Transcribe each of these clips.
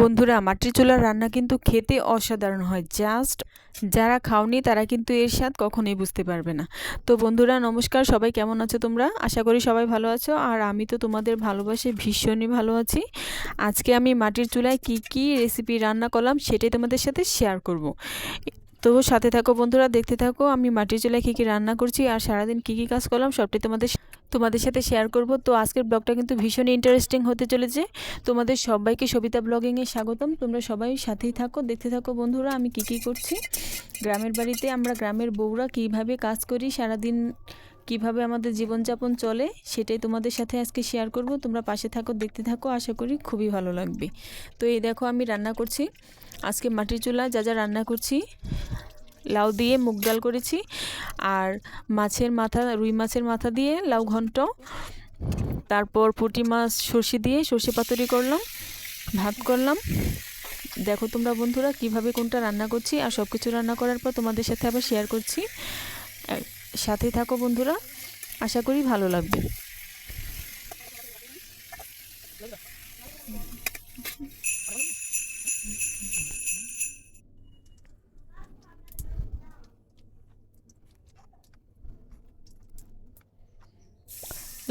বন্ধুরা মাটির চুলার রান্না কিন্তু খেতে অসাধারণ হয়। জাস্ট যারা খাওনি, তারা কিন্তু এর স্বাদ কখনোই বুঝতে পারবে না। তো বন্ধুরা, নমস্কার। সবাই কেমন আছো তোমরা? আশা করি সবাই ভালো আছো। আর আমি তো তোমাদের ভালোবাসে, ভীষণই ভালো আছি। আজকে আমি মাটির চুলায় কি কি রেসিপি রান্না করলাম, সেটাই তোমাদের সাথে শেয়ার করব। তো সাথে থাকো বন্ধুরা, দেখতে থাকো, আমি মাটির চুলায় কী কী রান্না করছি, আর সারাদিন কী কী কাজ করলাম, সবটাই তোমাদের তোমাদের সাথে শেয়ার করব। তো আজকের ব্লগটা কিন্তু ভীষণ ইন্টারেস্টিং হতে চলেছে। তোমাদের সবাইকে সবিতা ব্লগিংয়ে স্বাগতম। তোমরা সবাই সাথেই থাকো, দেখতে থাকো বন্ধুরা, আমি কি কি করছি? গ্রামের বাড়িতে আমরা গ্রামের বউরা কীভাবে কাজ করি, সারাদিন কীভাবে আমাদের জীবনযাপন চলে, সেটাই তোমাদের সাথে আজকে শেয়ার করব। তোমরা পাশে থাকো, দেখতে থাকো, আশা করি খুবই ভালো লাগবে। তো এই দেখো আমি রান্না করছি। আজকে মাটির চুলা, যা যা রান্না করছি লাউ দিয়ে মুগ ডাল করেছি। আর মাছের মাথা, রুই মাছের মাথা দিয়ে লাউ ঘন্ট। তারপর পুঁটি মাছ, সর্ষে দিয়ে সর্ষে পাতুরি করলাম, ভাত করলাম। দেখো তোমরা বন্ধুরা কীভাবে কোনটা রান্না করছি আর সব কিছু রান্না করার পর তোমাদের সাথে আবার শেয়ার করছি। সাথে থাকো বন্ধুরা, আশা করি ভালো লাগবে।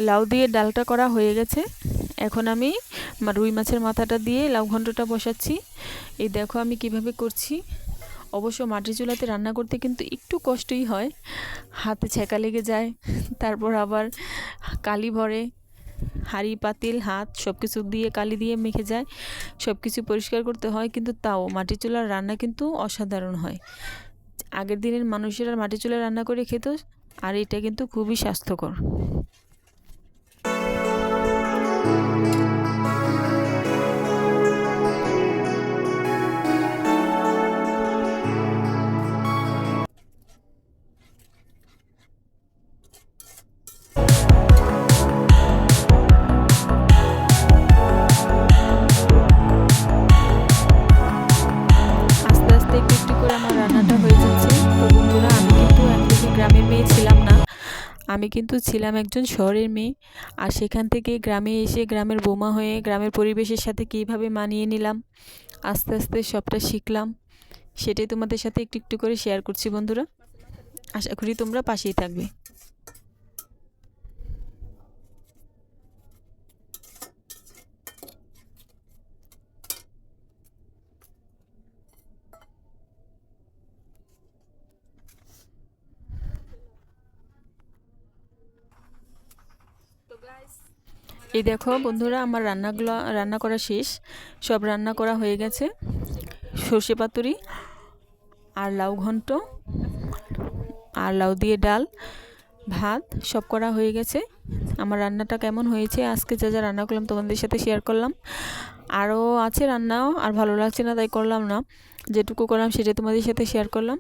লাউ দিয়ে ডালটা করা হয়ে গেছে। এখন আমি রুই মাছের মাথাটা দিয়ে লাউ ঘন্টটা বসাচ্ছি। এই দেখো আমি কীভাবে করছি। অবশ্য মাটির চুলাতে রান্না করতে কিন্তু একটু কষ্টই হয়। হাতে ছেঁকা লেগে যায়, তারপর আবার কালি ভরে, হাঁড়ি, পাতিল, হাত সব কিছু দিয়ে কালি দিয়ে মেখে যায়। সব কিছু পরিষ্কার করতে হয়, কিন্তু তাও মাটির চুলার রান্না কিন্তু অসাধারণ হয়। আগের দিনের মানুষেরা মাটির চুলায় রান্না করে খেত, আর এটা কিন্তু খুবই স্বাস্থ্যকর। আমি কিন্তু ছিলাম একজন শহরের মেয়ে। আর সেখান থেকে গ্রামে এসে গ্রামের বোমা হয়ে গ্রামের পরিবেশের সাথে কীভাবে মানিয়ে নিলাম, আস্তে আস্তে সবটা শিখলাম। সেটাই তোমাদের সাথে একটু একটু করে শেয়ার করছি বন্ধুরা। আশা করি তোমরা পাশেই থাকবে। এই দেখো বন্ধুরা, আমার রান্নাগুলো, রান্না করা শেষ। সব রান্না করা হয়ে গেছে। সর্ষে পাতুরি আর লাউ ঘন্ট আর লাউ দিয়ে ডাল, ভাত সব করা হয়ে গেছে। আমার রান্নাটা কেমন হয়েছে আজকে যা যা রান্না করলাম তোমাদের সাথে শেয়ার করলাম। আরও আছে রান্নাও, আর ভালো লাগছে না তাই করলাম না। যেটুকু করলাম সেটা তোমাদের সাথে শেয়ার করলাম।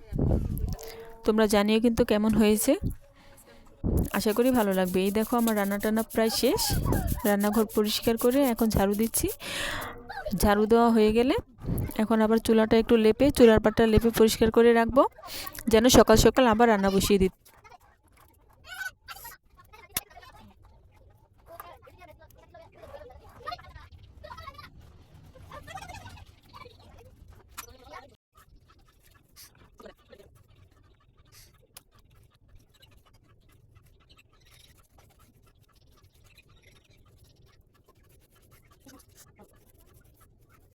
তোমরা জানিও কিন্তু কেমন হয়েছে। আশা করি ভালো লাগবে। এই দেখো আমার রান্না টান্না প্রায় শেষ। রান্নাঘর পরিষ্কার করে এখন ঝাড়ু দিচ্ছি। ঝাড়ু দেওয়া হয়ে গেলে এখন আবার চুলাটা একটু লেপে, চুলার পাটটা লেপে পরিষ্কার করে রাখব। যেন সকাল সকাল আবার রান্না বসিয়ে